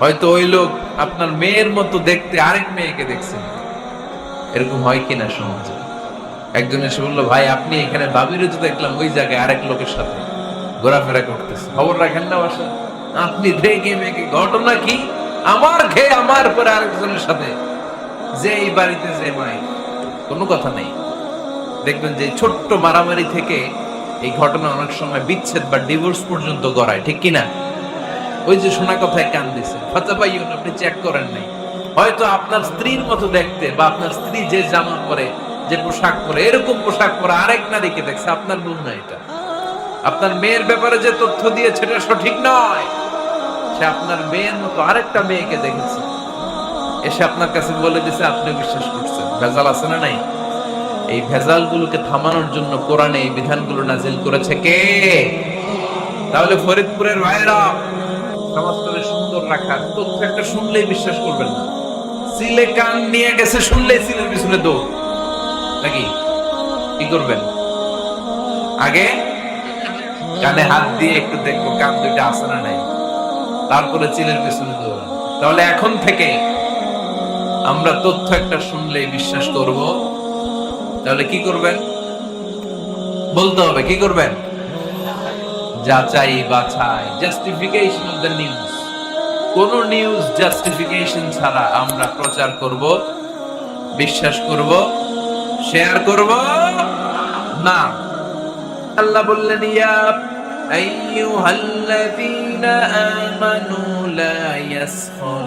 হয়তো ওই লোক আপনার মেয়ের মতো দেখতে আরেক মেয়েকে দেখছেন এরকম হয় কিনা সমাজে? একজন এসে বলল, ভাই, আপনি এখানে বাবিরও তো দেখলাম, ওই জায়গায় আরেক লোকের সাথে ঘোরাফেরা করতেছে। খবর রাখেন না বাসা। আপনি দেখে মেয়েকে, ঘটনা কি? আমার খেয়ে আমার পরে আরেকজনের সাথে। যে এই বাড়িতে যে মাই কোনো কথা নেই। দেখবেন যে ছোট্ট মারামারি থেকে এই ঘটনা অনেক সময় বিচ্ছেদ বা ডিভোর্স পর্যন্ত গড়ায়, ঠিক কিনা? ওই যে শোনা কথায় কান দিছে ফাতা পাইউন আপনি চেক করেন নাই। হয়তো আপনার স্ত্রীর মতো দেখতে বা আপনার স্ত্রী যে জামা পরে, যে পোশাক পরে, এরকম পোশাক পরে আরেক নারীকে দেখছে, আপনার ভুল না এটা। আপনার মেয়ের ব্যাপারে যে তথ্য দিয়েছে, এটা সঠিক নয়। সে আপনার মেয়ের মতো আরেকটা মেয়েকে দেখেছে। এসে আপনার কাছে বলে দিছে আপনি বিশ্বাস করছেন। ভেজাল আছে না নাই? এই ভেজালগুলোকে থামানোর জন্য কোরআনে এই বিধানগুলো নাজিল করেছে কে? তাহলে ফরিদপুরের ভাইরা সমাজটাকে সুন্দর রাখার তথ্য একটা শুনলেই বিশ্বাস করবেন না। সিলে কান নিয়ে গেছে, শুনলেই সিলের পিছনে দৌড়। নাকি? কি করবেন? আগে কানে হাত দিয়ে একটু দেখব, কান দুইটা আছে না নাই। তারপরে চিলের পেছনে দৌড়ান তাহলে এখন থেকে আমরা তথ্য একটা শুনলেই বিশ্বাস করব। তাহলে কি করবেন? বলতে হবে, কি করবেন? যাচাই বাছাই জাস্টিফিকেশন অফ দ্য নিউজ কোন নিউজ জাস্টিফিকেশন ছাড়া আমরা প্রচার করব, বিশ্বাস করব শেয়ার করব? না। আল্লাহ বললেন, ইয়া আইয়ুহাল্লাযীনা আমানু লা ইয়াসখার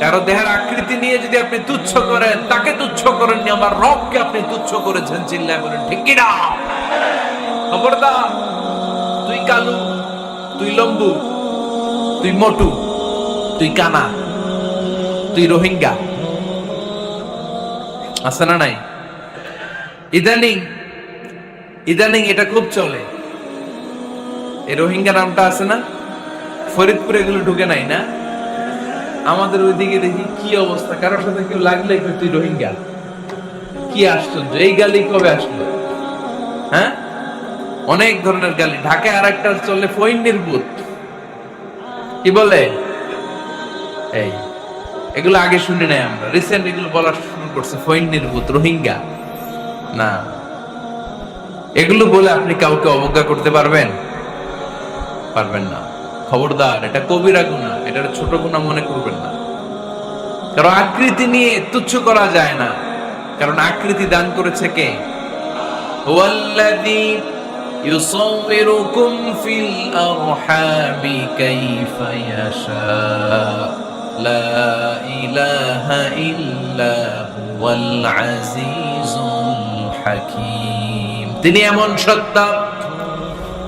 কারও দেহের আকৃতি নিয়ে যদি আপনি তুচ্ছ করেন, তাকে তুচ্ছ করেননি আমার রবকে আপনি তুচ্ছ করেছেন, চিল্লায় বলেন, ঠিক কি না খবরদার, তুই কালু, তুই লম্বু, তুই মোটু, তুই কানা, তুই রোহিঙ্গা। আছে না নাই? ইদানিং ইদানিং এটা খুব চলে। এই রোহিঙ্গা নামটা আছে না? ফরিদপুরে এগুলো ঢুকে নাই না? আমাদের ওইদিকে দেখি কি অবস্থা? কারোর সাথে কেউ লাগলে তুই রোহিঙ্গা। কি আশ্চর্য, এই গালি কবে আসলো? হ্যাঁ? অনেক ধরনের গালি। ঢাকায় আর একটা চললে ফৈন্যের ভূত। কি বলে? এই, এগুলো আগে শুনি নাই আমরা। রিসেন্ট এগুলো বলা শুরু করছে ফৈন্যের ভূত, রোহিঙ্গা। না। এগুলো বলে আপনি কাউকে অবজ্ঞা করতে পারবেন? পারবেন না। খবরদার, এটা কবিরা গুণা এটা ছোট গুণা মনে করবেন না। কারণ আকৃতি নিয়ে তুচ্ছ করা যায় না। কারণ আকৃতি দান করেছে কে? ফিল লা তিনি এমন সত্তা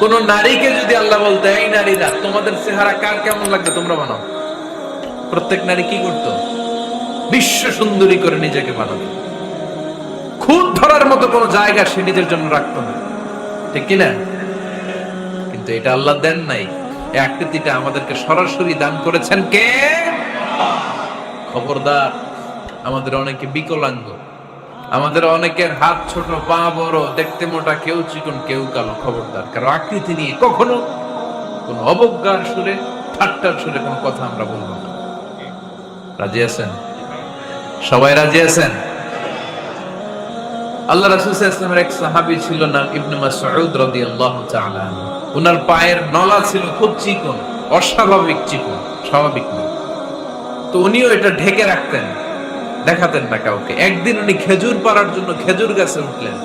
কোন নারীকে যদি আল্লাহ বলতে, এই নারীরা, তোমাদের চেহারা কার কেমন লাগবে তোমরা বানাও। প্রত্যেক নারী কি করতো? বিশ্ব সুন্দরী করে নিজেকে বানাতো। খুদ ধরার মতো কোনো জায়গা সে নিজের জন্য রাখতো না। ঠিক কিনা কিন্তু এটা আল্লাহ দেন নাই। এই আকৃতিটা আমাদেরকে সরাসরি দান করেছেন কে? খবরদার, আমাদের অনেকে বিকলাঙ্গ। আমাদের অনেকের হাত ছোট, পা বড়, দেখতে মোটা, কেউ চিকন, কেউ কালো খবরদার। কারও আকৃতি নিয়ে কখনো কোন অবজ্ঞার সুরে, ঠাট্টার সুরে কোনো কথা আমরা বলব না। রাজি আছেন? সবাই রাজি আছেন? আল্লাহ রাসূল ইসলামের এক সাহাবী ছিল নাম ইবনে মাসউদ রাদিয়াল্লাহু তাআলা ওনার পায়ের নলা ছিল খুব চিকন, অস্বাভাবিক চিকন, স্বাভাবিক না। তো উনিও এটা ঢেকে রাখতেন। দেখাতেন না কাউকে। একদিন উনি খেজুর পাড়ার জন্য খেজুর গাছে উঠলেন।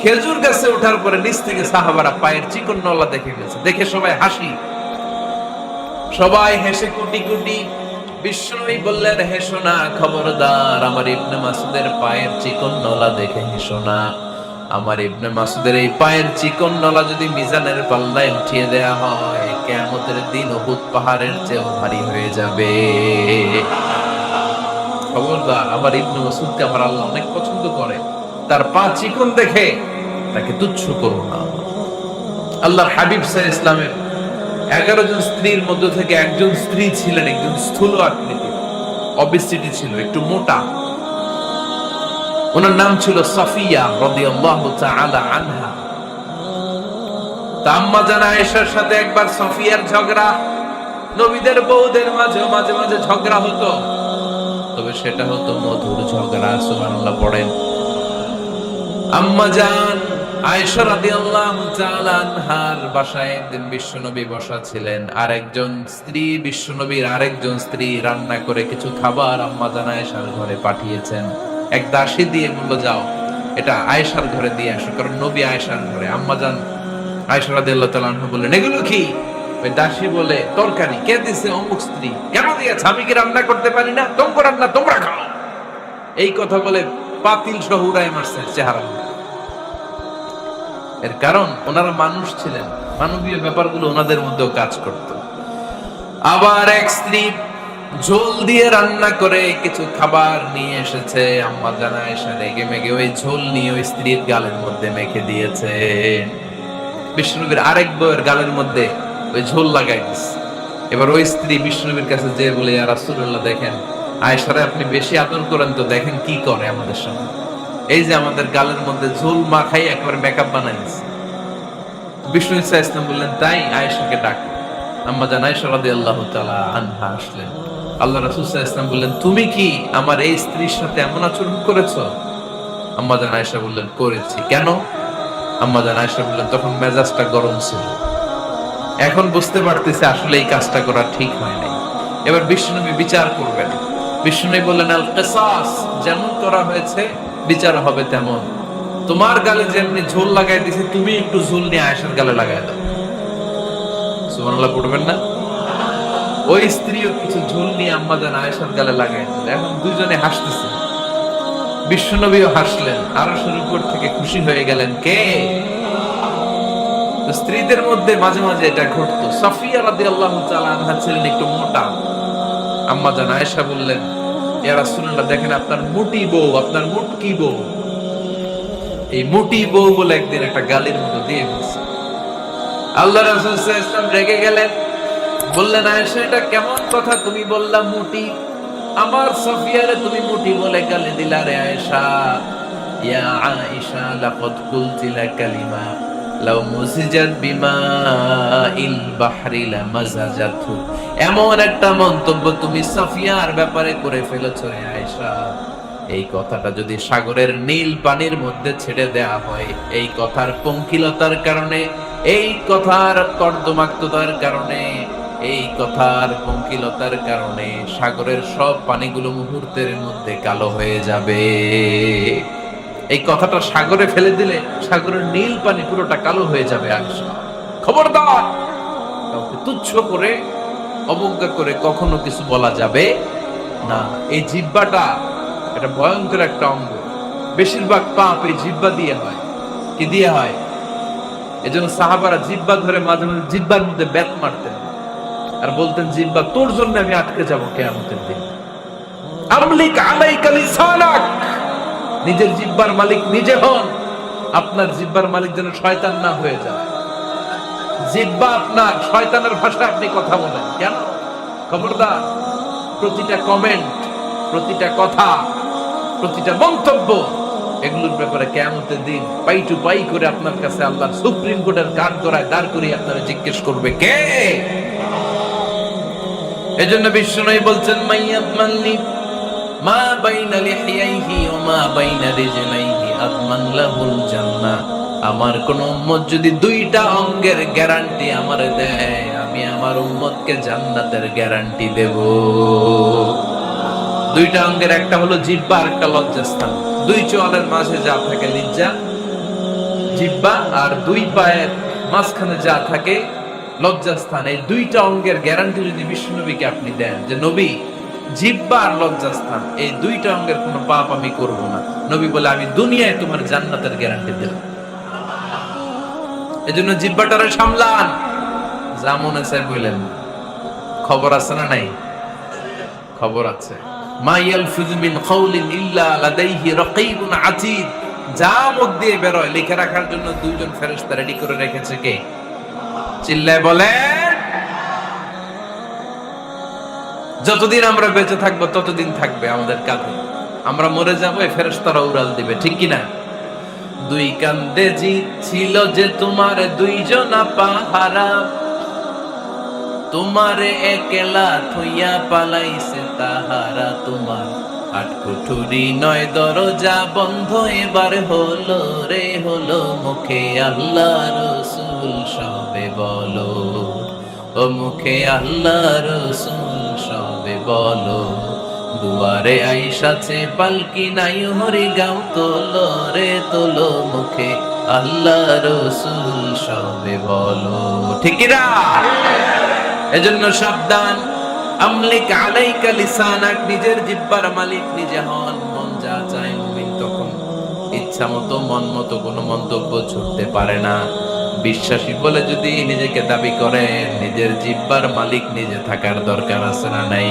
খেজুর গাছে ওঠার পরে নিচ থেকে সাহাবারা পায়ের চিকন নলা দেখে গেছে। দেখে সবাই হাসি। সবাই হেসে কুটি কুটি। বললেন হেসো না খবরদার, আমার ইবনে মাসুদের পায়ের চিকন নলা দেখে হেসো না আমার ইবনে মাসুদের এই পায়ের চিকন নলা যদি মিজানের পাল্লায় উঠিয়ে দেয়া হয়, কেয়ামতের দিন উহুদ পাহাড়ের চেয়েও ভারী হয়ে যাবে। খবরদার ইবনে মাসুদকে আমার আল্লাহ অনেক পছন্দ করে। তার পা চিকন দেখে তাকে তুচ্ছ করো না। আল্লাহর হাবিব সাহ ইসলামের এগারো জন স্ত্রীর মধ্যে থেকে একজন স্ত্রী ছিলেন, একজন স্থূল ছিল, একটু মোটা। ওনার নাম ছিল সাফিয়া রাদিয়াল্লাহু তাআলা আনহা। সাথে একবার সাফিয়ার ঝগড়া। নবীদের বউদের মাঝে মাঝে মাঝে ঝগড়া হতো। তবে সেটা হতো মধুর ঝগড়া, সুবহানাল্লাহ, পড়েন। আম্মা জান, আয়েশা রাদিয়াল্লাহু তাআলা আনহার বাসায় একদিন বিশ্বনবী বসা ছিলেন। আর একজন স্ত্রী, বিশ্বনবীর আরেকজন স্ত্রী রান্না করে কিছু খাবার আম্মা জান আয়েশার ঘরে পাঠিয়েছেন। এক দাসী দিয়ে বলল, যাও। এটা আয়েশার ঘরে দিয়ে আসো, কারণ নবী আয়েশার ঘরে। আম্মা জান আয়েশা রাদিয়াল্লাহু তাআলা বললেন, এগুলো কি? ওই বলে, তরকারি কে দিছে অমুক স্ত্রী? কেন আমি কি রান্না করতে পারি না? তোমরা রান্না, তোমরা খাও। এই কথা বলে পাতিল সহ উড়াই মারছে চেহারা। এর কারণ, ওনারা মানুষ ছিলেন। মানবীয় ব্যাপারগুলো ওনাদের মধ্যেও কাজ করত। আবার এক স্ত্রী ঝোল দিয়ে রান্না করে কিছু খাবার নিয়ে এসেছে। আম্মা জানা এসে রেগে মেগে ওই ঝোল নিয়ে ওই স্ত্রীর গালের মধ্যে মেখে দিয়েছে। বিষ্ণুনবীর আরেক বউয়ের গালের মধ্যে ওই ঝোল লাগাই দিচ্ছে এবার ওই স্ত্রী বিষ্ণুনবীর কাছে যে বলে আর রাসূলুল্লাহ, দেখেন, আয়েশারে আপনি বেশি আদর করেন তো দেখেন কি করে আমাদের সঙ্গে এই যে আমাদের গালের মধ্যে ঝোল মাখাই একবার মেকআপ বানাই দিচ্ছে বিষ্ণু ইসা ইসলাম বললেন, তাই? আয়েশাকে ডাক। আম্মা জান আয়েশা রাদিয়াল্লাহু তাআলা আনহা আসলেন। আল্লাহ রাসূল আলাইহি বললেন, তুমি কি আমার এই স্ত্রীর সাথে এমন আচরণ করেছ? আম্মা জান আয়েশা বললেন, করেছি। কেন? আম্মা জান আয়েশা বললেন, তখন মেজাজটা গরম ছিল। এখন বুঝতে পারতেছে আসলে এই কাজটা করা ঠিক হয় নাই। এবার বিষ্ণুনবী বিচার করবেন। বিষ্ণুনবী বললেন, আল কিসাস, যেমন করা হয়েছে, বিচার হবে তেমন। তোমার গালে যেমনি ঝোল লাগাই দিছে, তুমি একটু ঝোল নিয়ে আয়েশার গালে লাগাই দাও। সুবহানাল্লাহ, পড়বেন না? ওই স্ত্রীও কিছু ঝোল নিয়ে আম্মা জান আয়েশার গালে লাগাই দিল। এখন দুজনে হাসতেছে। বিশ্বনবীও হাসলেন। আরও উপর থেকে খুশি হয়ে গেলেন, কে? স্ত্রীদের মধ্যে মাঝে মাঝে এটা ঘটতো। সাফিয়া রাদিয়াল্লাহু তাআলা আনহা ছিলেন একটু মোটা। আম্মা জান আয়েশা বললেন দেখেন আপনার মুটি বউ, আপনার মুটকি বউ। এই মুটি বউ বলে একদিন একটা গালির মতো দিয়ে গেছে আল্লাহ রাসূল রেগে গেলেন। বললেন, আয়েশা, এটা কেমন কথা? তুমি বললা মুটি। আমার সফিয়ারে তুমি মুটি বলে গালি দিলা রে আয়েশা। ইয়া আয়েশা, লাকাদ কুলতি লা কালিমা লাউ মুসিজাত বিমা ইল বাহরি লা মাজাজাতু এমন একটা মন্তব্য তুমি সাফিয়ার ব্যাপারে করে ফেলেছো রে আয়েশা। এই কথাটা যদি সাগরের নীল পানির মধ্যে ছেড়ে দেয়া হয়, এই কথার পঙ্কিলতার কারণে, এই কথার কর্দমাক্ততার কারণে, এই কথার পঙ্কিলতার কারণে সাগরের সব পানিগুলো মুহূর্তের মধ্যে কালো হয়ে যাবে। এই কথাটা সাগরে ফেলে দিলে সাগরের নীল পানি পুরোটা কালো হয়ে যাবে খবরদার! কাউকে তুচ্ছ করে, অবজ্ঞা করে কখনো কিছু বলা যাবে না। এই জিব্বাটা এটা ভয়ঙ্কর একটা অঙ্গ। বেশিরভাগ পাপ এই জিব্বা দিয়ে হয়। কি দিয়ে হয়? এজন্য সাহাবারা জিব্বা ধরে মাঝে মাঝে জিব্বার মধ্যে ব্যাত মারতেন। আর বলতেন জিব্বা তোর জন্য আমি আটকে যাব কেয়ামতের দিন। আমলিক আলাইকা লিসানাক! নিজের জিব্বার মালিক নিজে হন, আপনার জিব্বার মালিক যেন শয়তান না হয়ে যায়। জিব্বা আপনার, শয়তানের ভাষায় আপনি কথা বলেন। কেন? খবরদার, প্রতিটা কমেন্ট প্রতিটা কথা, প্রতিটা মন্তব্য, এগুলোর ব্যাপারে কেমতের দিন পাই টু পাই করে আপনার কাছে আল্লাহ সুপ্রিম কোর্টের কাঠ করায় দাঁড় করিয়ে আপনারা জিজ্ঞেস করবে কে? এজন্য বিষ্ণু বলছেন, মাইয়াত মাল্লি মা বাইনা লিহিয়াইহি মা বাইনা রিজলাইহি আদমান লাহুল জান্নাহ। আমার কোন উম্মত যদি দুইটা অঙ্গের গ্যারান্টি আমার দেয়, আমি আমার উম্মতকে জান্নাতের গ্যারান্টি দেব। দুইটা অঙ্গের একটা হলো জিব্বা আর একটা লজ্জাস্থান। দুই চোয়ালের মাঝে যা থাকে লিজ্জা জিব্বা আর দুই পায়ের মাঝখানে যা থাকে লজ্জাস্থান। এই দুইটা অঙ্গের গ্যারান্টি যদি বিষ্ণু নবীকে আপনি দেন যে, নবী জিব্বা আর লজ্জাস্থান, এই দুইটা অঙ্গের কোনো পাপ আমি করব না। নবী বলে, আমি দুনিয়ায় তোমার জান্নাতের গ্যারান্টি দিলাম এজন্য জিব্বাটারে সামলান। যা মনে চাই বললেন খবর আছে না নাই? খবর আছে। মা ইল্লা লাদাইহি রাকীবুন যা মুখ দিয়ে বেরোয়, লিখে রাখার জন্য দুইজন ফেরেশতা রেডি করে রেখেছে কে? চিল্লায় বলে যতদিন আমরা বেঁচে থাকব, ততদিন থাকবে আমাদের কাঁধে। আমরা মরে যাব, এই ফেরেশতারা উড়াল দিবে, ঠিক কি না দুই কান্দে জি ছিল যে তোমার দুইজনা পাহারা। তোমারে একলা থইয়া পালাইছে তাহারা তোমার। আট কুঠুরি নয় দরজা বন্ধ, এবার হলো রে, হলো মুখে আল্লাহ রসুল, সবে বলো, ও মুখে আল্লাহ রসুল। বলো, দুয়ারে আইসাছে পালকি নাই হরি গাও তোলো রে, তোলো মুখে। আল্লাহ রসুল সবে বলো। ঠিক না? এজন্য সাবধান। আমলিক আলাইকা লিসানাক, নিজের জিব্বার মালিক, নিজে হন, মন যা চায় মুমিন তখন। ইচ্ছা মতো মন মতো কোনো মন্তব্য ছুটতে পারে না। বিশ্বাসী বলে যদি নিজেকে দাবি করেন, নিজের জিব্বার মালিক নিজে থাকার দরকার আছে না নাই?